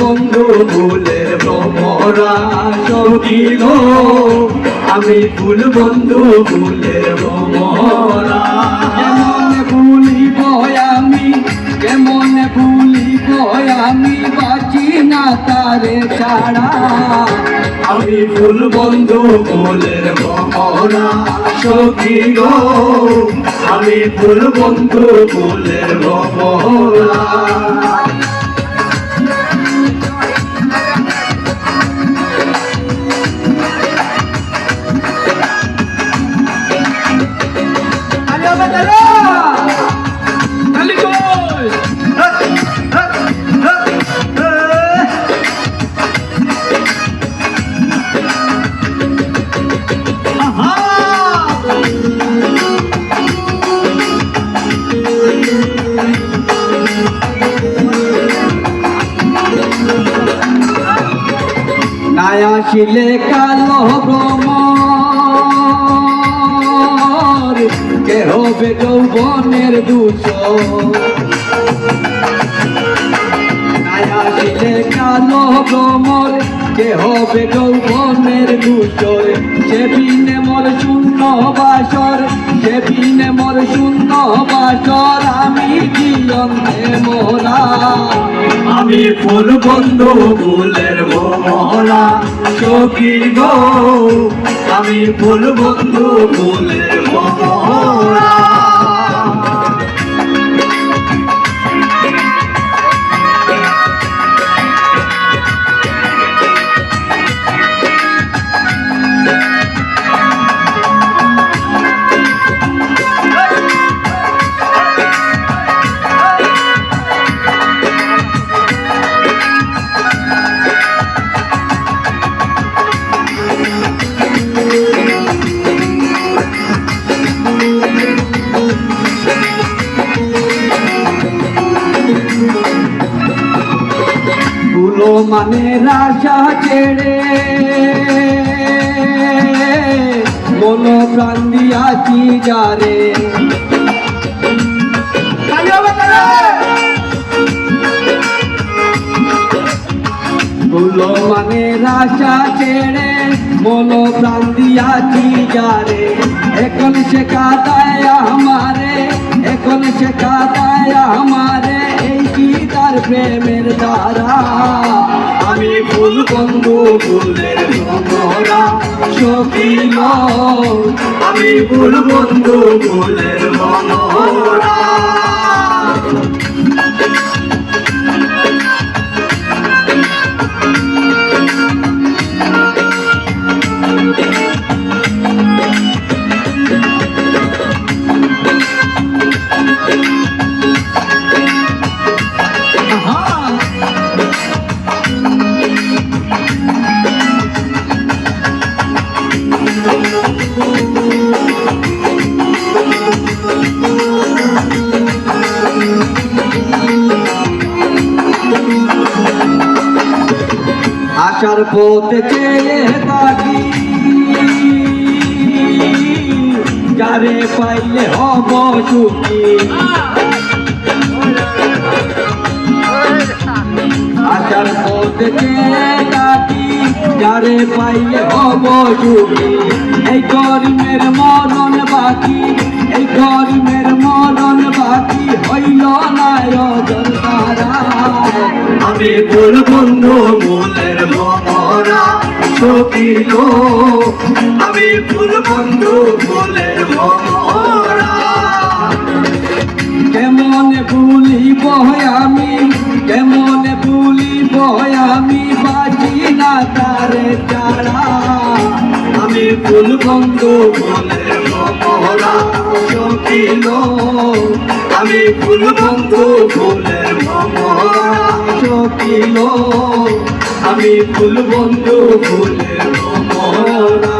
ফুলের ভ্রমরা গো আমি ফুল বন্ধু ফুলের ভ্রমরা। কেমন ভুলিব আমি? কেমন ভুলিব আমি? বাঁচি না তারে ছাড়া আমি ফুল বন্ধু ফুলের ভ্রমরা সখী গো আমি ফুল বন্ধু ফুলের নায়া শিলে কালো ভ্রমর কে হবে যৌবনের দূষণ নায়া শিলে কালো ভ্রমর কে হবে যৌবনের দূষর। সে বিনে মোর শূন্য বাসর সে বিনে মোর শূন্য বাসর। আমি জীবনে মোরা আমি ফুল বন্ধু ফুলের ভ্রমরা সখী গো? আমি ফুল বন্ধু ফুলের ভ্রমরা মানে রাজা ছেড়ে মন প্রাণ দিয়াছি যারে। গুলো মানে রাজা ছেড়ে বলো প্রাণ দিয়াছি যারে। এখন সে কাদায় আমারে এখন সে কাদায় আমারে এই কি তার প্রেমের দ্বারা? আমি ফুল বন্ধু ফুলের ভ্রমরা সখী আমি ফুল বন্ধু ফুলের পথে চেয়ে থাকি। যারে পাইলে হব সুখী। আশার পথে চেয়ে থাকি, যারে পাইলে হব সুখী। এই গরিমের মরণ বাকি, এই গরিমের মরণ বাকি হইল না আমি ফুল আমি ফুল বন্ধু ফুলের কেমন ভুলিব আমি? কেমন ভুলিব আমি? বাজি না তারে। চারা আমি ফুল বন্ধু ফুলের সখী গো আমি ফুল বন্ধু ফুলের সখী গো আমি ফুল বন্ধু ফুলের ভ্রমরা